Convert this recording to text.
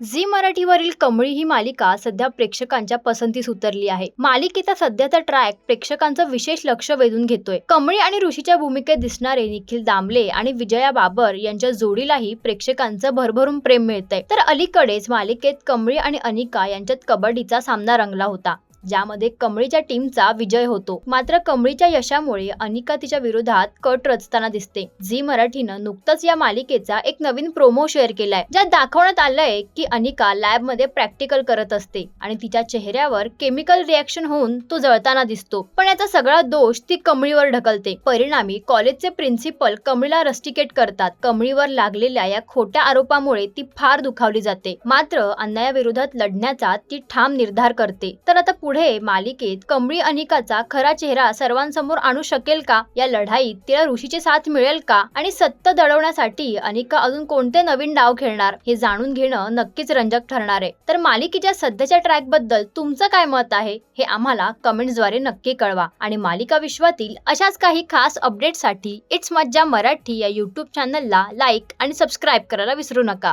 Zee मराठीवरील Kamali ही मालिका सध्या प्रेक्षकांच्या पसंतीस उतरली आहे. मालिकेचा सध्याचा ट्रॅक प्रेक्षकांचं विशेष लक्ष वेधून घेतोय. कमळी आणि ऋषीच्या भूमिकेत दिसणारे निखिल दामले आणि विजया बाबर यांच्या जोडीलाही प्रेक्षकांचं भरभरून प्रेम मिळतंय. तर अलीकडेच मालिकेत कमळी आणि अनिका यांच्यात कबड्डीचा सामना रंगला होता. ज्यामध्ये कमळीच्या टीमचा विजय होतो. मात्र कमळीच्या यशामुळे अनिका तिच्या विरोधात कट रचताना दिसते. झी मराठीनं नुकतंच या मालिकेचा एक नवीन प्रोमो शेअर केलाय. ज्यात दाखवण्यात आलंय की अनिका लॅबमध्ये प्रॅक्टिकल करत असते आणि तिच्या चेहऱ्यावर केमिकल रिॲक्शन होऊन तो जळताना दिसतो. पण याचा सगळा दोष ती कमळीवर ढकलते. परिणामी कॉलेजचे प्रिन्सिपल कमळीला रस्टिकेट करतात. कमळीवर लागलेल्या या खोट्या आरोपामुळे ती फार दुखावली जाते. मात्र अन्यायाविरोधात लढण्याचा ती ठाम निर्धार करते. तर आता पुढे मालिकेत कमळी अनिकाचा खरा चेहरा सर्वांसमोर आणू शकेल का? या लढाईत तिला ऋषीची साथ मिळेल का? आणि सत्य दडवण्यासाठी अनिका अजून कोणते नवीन डाव खेळणार? हे जाणून घेणं नक्कीच रंजक ठरणार आहे. तर मालिकेच्या सध्याच्या ट्रॅकबद्दल तुमचं काय मत आहे? हे आम्हाला कमेंट्सद्वारे नक्की कळवा. आणि मालिका विश्वातील अशाच काही खास अपडेटसाठी इट्स मज्जा मराठी या युट्यूब चॅनलला लाईक आणि सबस्क्राईब करायला विसरू नका.